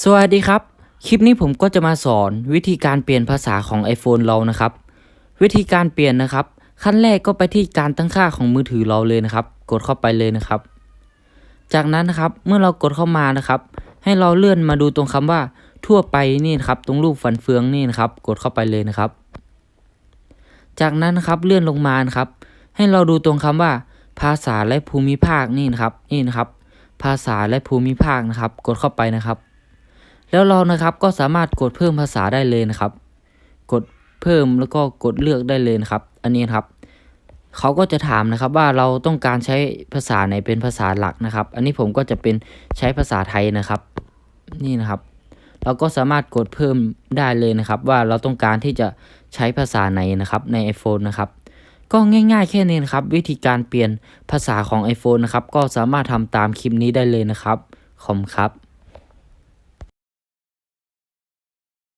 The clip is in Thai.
สวัสดีครับ คลิปนี้ผมก็จะมาสอนวิธีการเปลี่ยนภาษาของ iPhone เรานะครับ วิธีการเปลี่ยนนะครับ ขั้นแรกก็ไปที่การตั้งค่าของมือถือเราเลยนะครับ กดเข้าไปเลยนะครับ จากนั้นนะครับเมื่อเรากดเข้ามานะครับ ให้เราเลื่อนมาดูตรงคำว่าทั่วไปนี่นะครับ ตรงรูปฟันเฟืองนี่นะครับ กดเข้าไปเลยนะครับ จากนั้นนะครับเลื่อนลงมานะครับ ให้เราดูตรงคำว่า ภาษาและภูมิภาคนี่นะครับนี่นะครับ ภาษาและภูมิภาคนะครับ กดเข้าไปนะครับ แล้วเรานะครับก็สามารถกดเพิ่มภาษาได้เลยนะครับ กดเพิ่มแล้วก็กดเลือกได้เลยนะครับ อันนี้ครับเขาก็จะถามนะครับว่าเราต้องการใช้ภาษาไหนเป็นภาษาหลักนะครับ อันนี้ผมก็จะเป็นใช้ภาษาไทยนะครับ นี่นะครับ เราก็สามารถกดเพิ่มได้เลยนะครับ ว่าเราต้องการที่จะใช้ภาษาไหนนะครับใน iPhone นะครับ ก็ง่าย ๆ แค่นี้นะครับ วิธีการเปลี่ยนภาษาของ iPhone นะครับ ก็สามารถทำตามคลิปนี้ได้เลยนะครับขอบครับ